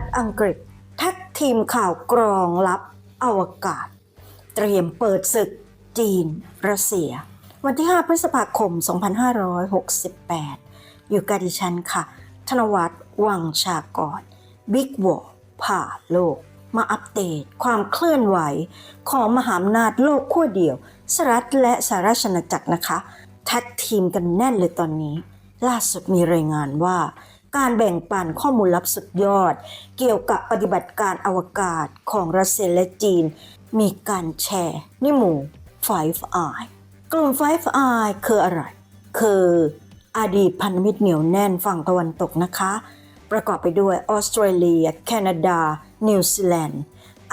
ฐอังกฤษ แท็กทีมข่าวกรองลับอวกาศ เตรียมเปิดศึกจีน รัสเซีย วันที่ 5 พฤษภาคม 2568 อยู่กับดิฉันค่ะ ธนวัฒน์วังชากรบิ๊กวอผ่าโลก มาอัปเดตความเคลื่อนไหว ของมหาอำนาจโลกขั้วเดียวสหรัฐและสหราชอาณาจักรนะคะ แท็กทีมกันแน่นเลยตอนนี้ ล่าสุดมีรายงานว่า การแบ่งปันข้อมูลลับสุดยอด เกี่ยวกับปฏิบัติการอวกาศของรัสเซียและจีน มีการแชร์ในหมู่ Five Eye กลุ่ม Five Eye คืออะไร คืออดีตพันธมิตรเหนียวแน่นฝั่งตะวันตกนะคะ ประกอบไปด้วยออสเตรเลีย แคนาดา นิวซีแลนด์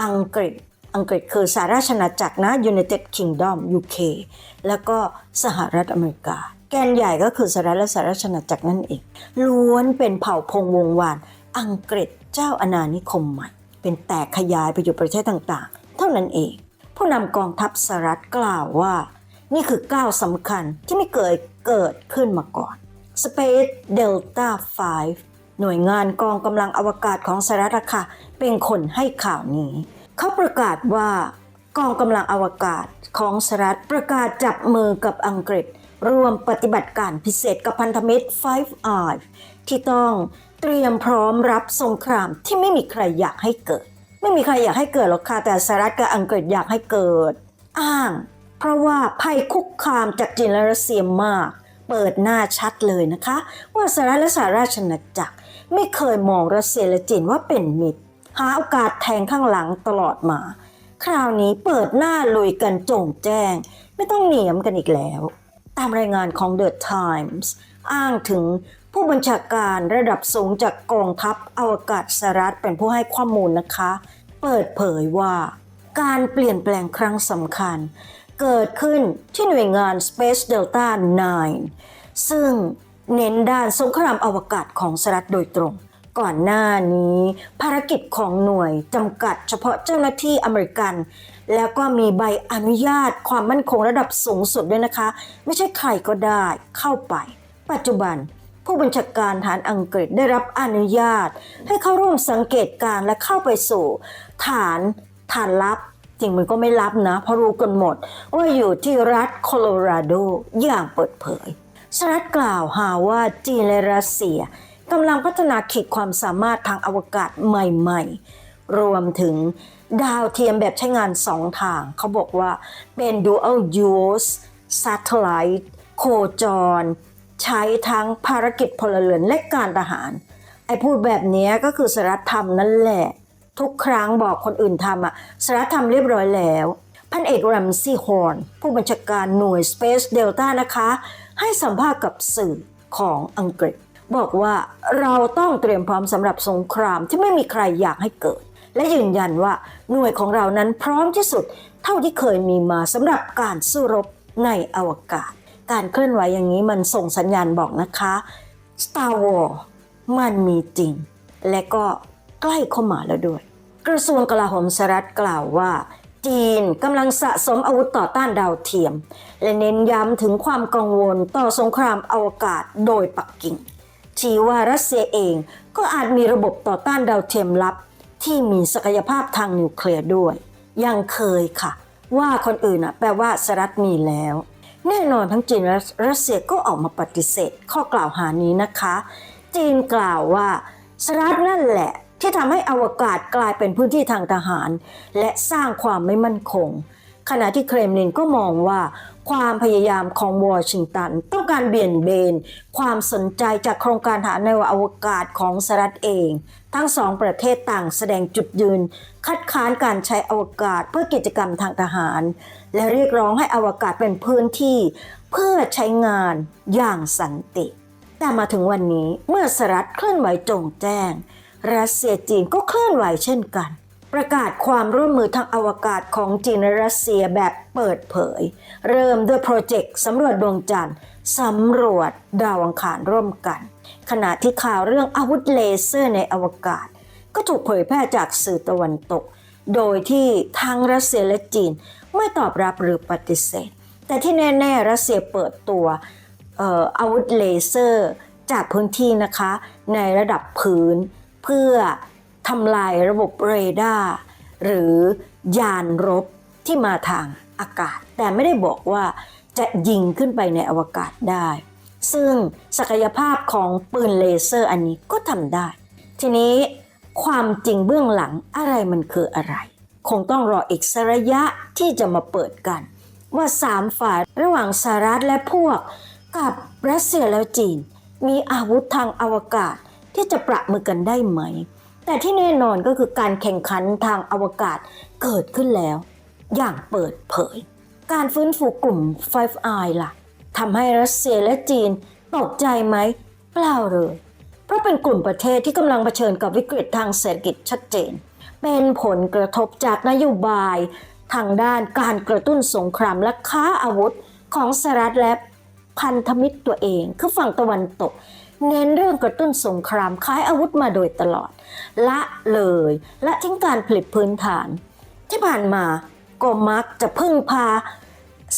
อังกฤษ อังกฤษคือสหราชอาณาจักรนะ United Kingdom UK แล้วก็สหรัฐอเมริกา แกนใหญ่ก็คือสหรัฐและสหราชอาณาจักรนั่นเองล้วนเป็นเผ่าพงวงวาน อังกฤษเจ้าอาณานิคมใหม่ เป็นแตกขยายไปอยู่ประเทศต่างๆ เท่านั้นเอง ผู้นำกองทัพสหรัฐกล่าวว่า นี่คือก้าวสำคัญที่ไม่เคยเกิดขึ้นมาก่อน Space Delta 5 หน่วยงานกองกำลังอวกาศของสหรัฐค่ะเป็นคนให้ข่าวนี้ เขาประกาศว่ากองกำลังอวกาศของสหรัฐประกาศจับมือกับอังกฤษ ร่วมปฏิบัติการพิเศษกับพันธมิตร Five Eyes ที่ต้องเตรียมพร้อมรับสงครามที่ไม่มีใครอยากให้เกิด ไม่มีใครอยากให้เกิดหรอกค่ะแต่สหรัฐกับอังกฤษอยากให้เกิด อ้าง เพราะว่าภัยคุกคามจากจีนและรัสเซียมาก เปิดหน้าชัดเลยนะคะ ว่าสหรัฐและสหราชอาณาจักร ไม่เคยมองรัสเซียและจีนว่าเป็นมิตร หาโอกาสแทงข้างหลังตลอดมา คราวนี้เปิดหน้าลุยกันโจ่งแจ้ง ไม่ต้องเหนียมกันอีกแล้ว ตามรายงานของ The Times อ้างถึงผู้บัญชาการระดับสูงจากกองทัพอวกาศสหรัฐเป็นผู้ให้ข้อมูลนะคะ เปิดเผยว่าการเปลี่ยนแปลงครั้งสำคัญ เกิดขึ้นที่หน่วยงาน Space Delta 9 ซึ่งเน้นด้านสงครามอวกาศของสหรัฐโดยตรง ก่อนหน้านี้ ภารกิจของหน่วยจำกัดเฉพาะเจ้าหน้าที่อเมริกัน แล้วก็มีใบอนุญาตความมั่นคงระดับสูงสุดด้วยนะคะ ไม่ใช่ใครก็ได้เข้าไป ปัจจุบันผู้บัญชาการฐานอังกฤษได้รับอนุญาต ให้เข้าร่วมสังเกตการณ์และเข้าไปสู่ ฐานฐานลับจริงมันก็ไม่ลับนะ เพราะรู้กันหมด ว่าอยู่ที่รัฐโคโลราโดอย่างเปิดเผยสหรัฐกล่าวหาว่าจีนและรัสเซีย กำลังพัฒนาขีดความสามารถทางอวกาศใหม่ ๆ รวมถึงดาวเทียมแบบใช้งานสองทาง เขาบอกว่าเป็น dual use satellite โคจร ใช้ทั้งภารกิจพลเรือนและการทหาร ไอ้พูดแบบนี้ก็คือสหรัฐทำนั่นแหละ ทุกครั้งบอกคนอื่นทำอะสหรัฐทำเรียบร้อยแล้ว พันเอกรัมซี่ฮอร์นผู้บัญชาการหน่วย Space Delta นะคะ ให้สัมภาษณ์กับสื่อของอังกฤษ บอกว่าเราต้องเตรียมพร้อมสำหรับสงครามที่ไม่มีใครอยากให้เกิด และยืนยันว่าหน่วยของเรานั้นพร้อมที่สุด เท่าที่เคยมีมาสำหรับการสู้รบในอวกาศ การเคลื่อนไหวอย่างนี้มันส่งสัญญาณบอกนะคะ Star War มันมีจริง และก็ใกล้เข้ามาแล้วด้วย กระทรวงกลาโหมสหรัฐกล่าวว่าจีนกำลังสะสมอาวุธต่อต้านดาวเทียม และเน้นย้ำถึงความกังวลต่อสงครามอวกาศโดยปักกิ่ง ชี้ว่ารัสเซียเองก็อาจมีระบบต่อต้านดาวเทียมลับ ที่มีศักยภาพทางนิวเคลียร์ด้วย ยังเคยค่ะ ว่าคนอื่นอะแปลว่าสหรัฐมีแล้ว แน่นอนทั้งจีนและรัสเซียก็ออกมาปฏิเสธ ข้อกล่าวหานี้นะคะ จีนกล่าวว่าสหรัฐนั่นแหละที่ทำให้อวกาศกลายเป็นพื้นที่ทางทหาร และสร้างความไม่มั่นคง ขณะที่เครมลินก็มองว่า ความพยายามของวอชิงตัน ต้องการเบี่ยนเบน ความสนใจจากโครงการฐานในอวกาศของสหรัฐเอง ทั้งสองประเทศต่างแสดงจุดยืน คัดค้านการใช้อวกาศเพื่อกิจกรรมทางทหาร และเรียกร้องให้อวกาศเป็นพื้นที่ เพื่อใช้งานอย่างสันติ แต่มาถึงวันนี้เมื่อสหรัฐเคลื่อนไหวจงแจ้ง รัสเซียจีนก็เคลื่อนไหวเช่นกัน ประกาศความร่วมมือทางอวกาศของจีนและรัสเซียแบบเปิดเผย เริ่มด้วยโปรเจกต์สำรวจดวงจันทร์สำรวจดาวอังคารร่วมกัน ขณะที่ข่าวเรื่องอาวุธเลเซอร์ในอวกาศ ก็ถูกเผยแพร่จากสื่อตะวันตก โดยที่ทั้งรัสเซียและจีนไม่ตอบรับหรือปฏิเสธ แต่ที่แน่ ๆ รัสเซียเปิดตัวเอ่ออาวุธเลเซอร์จากพื้นที่นะคะในระดับพื้นเพื่อ ทำลายระบบเรดาร์หรือยานรบที่มาทางอากาศ แต่ไม่ได้บอกว่าจะยิงขึ้นไปในอวกาศได้ ซึ่งศักยภาพของปืนเลเซอร์อันนี้ก็ทำได้ ทีนี้ความจริงเบื้องหลังอะไรมันคืออะไร คงต้องรออีกสระยะที่จะมาเปิดกัน ว่าสามฝ่ายระหว่างสหรัฐและพวก กับรัสเซียแล้วจีน มีอาวุธทางอวกาศที่จะประมือกันได้ไหม แต่ที่แน่นอนก็คือการแข่งขันทางอวกาศเกิดขึ้นแล้ว อย่างเปิดเผย การฟื้นฟูกลุ่ม Five Eye ล่ะทำให้รัสเซียและจีนตกใจไหมเปล่าเลย เพราะเป็นกลุ่มประเทศที่กำลังเผชิญกับวิกฤตทางเศรษฐกิจชัดเจน เป็นผลกระทบจากนโยบาย ทางด้านการกระตุ้นสงครามและค้าอาวุธของสหรัฐและพันธมิตรตัวเอง คือฝั่งตะวันตก เน้นเรื่องกระตุ้นสงครามคล้ายอาวุธมาโดยตลอด ละเลยและทิ้งการผลิตพื้นฐาน ที่ผ่านมาก็มักจะพึ่งพา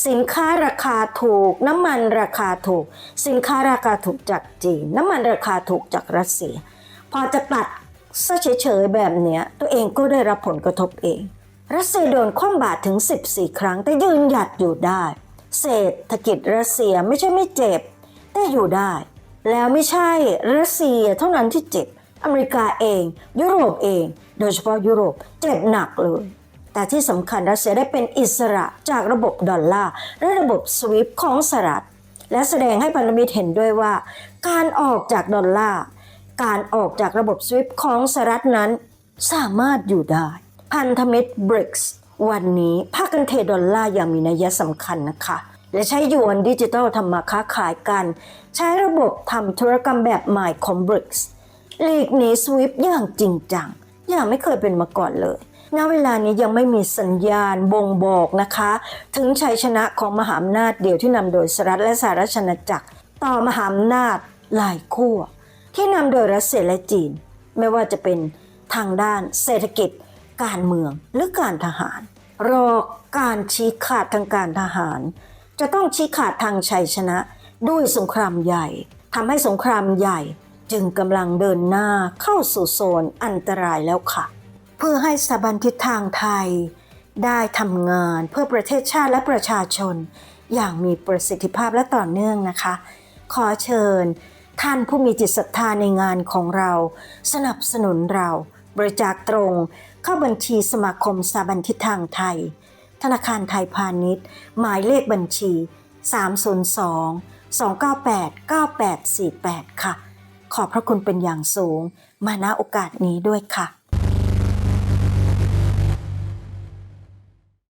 สินค้าราคาถูก น้ำมันราคาถูก สินค้าราคาถูกจากจีน น้ำมันราคาถูกจากรัสเซีย พอจะตัดซะเฉยๆแบบเนี้ยตัวเองก็ได้รับผลกระทบเอง รัสเซียโดนคว่ำบาตรถึง 14 ครั้งแต่ยืนหยัดอยู่ได้ เศรษฐกิจรัสเซียไม่ใช่ไม่เจ็บ แต่อยู่ได้ แล้วไม่ใช่รัสเซียเท่านั้นที่เจ็บ อเมริกาเอง ยุโรปเอง โดยเฉพาะยุโรปเจ็บหนักเลย แต่ที่สำคัญรัสเซียได้เป็นอิสระจากระบบดอลลาร์และระบบสวิฟของสหรัฐและแสดงให้พันธมิตรเห็นด้วยว่า การออกจากดอลลาร์การออกจากระบบสวิฟของสหรัฐนั้น สามารถอยู่ได้ พันธมิตรบริกส์วันนี้พาคกันเทดอลลาร์อย่างมีนัยสำคัญนะคะ และใช้หยวนดิจิทัลทำมาค้าขายกัน ใช้ระบบทำธุรกรรมแบบใหม่ของบริกส์หลีกหนีสวิฟอย่างจริงจัง อย่างไม่เคยเป็นมาก่อนเลยณเวลานี้ยังไม่มีสัญญาณบ่งบอกนะคะ ถึงชัยชนะของมหาอำนาจเดียวที่นำโดยสหรัฐและสหราชอาจักร ต่อมหาอำนาจหลายขั้วที่นำโดยรัสเซียและจีน ไม่ว่าจะเป็นทางด้านเศรษฐกิจ การเมืองหรือการทหาร รอการชี้ขาดทางการทหาร จะต้องชี้ขาดทางชัยชนะด้วยสงครามใหญ่ทำให้สงครามใหญ่จึงกำลังเดินหน้าเข้าสู่โซนอันตรายแล้วค่ะ เพื่อให้สถาบันทิศทางไทย ได้ทำงานเพื่อประเทศชาติและประชาชน อย่างมีประสิทธิภาพและต่อเนื่องนะคะ ขอเชิญ ท่านผู้มีจิตศรัทธาในงานของเรา สนับสนุนเรา บริจาคตรงเข้าบัญชีสมาคมสถาบันทิศทางไทย ธนาคารไทยพาณิชย์ หมายเลขบัญชี 302 298 9848 ค่ะ ขอบพระคุณเป็นอย่างสูง มาณโอกาสนี้ด้วยค่ะ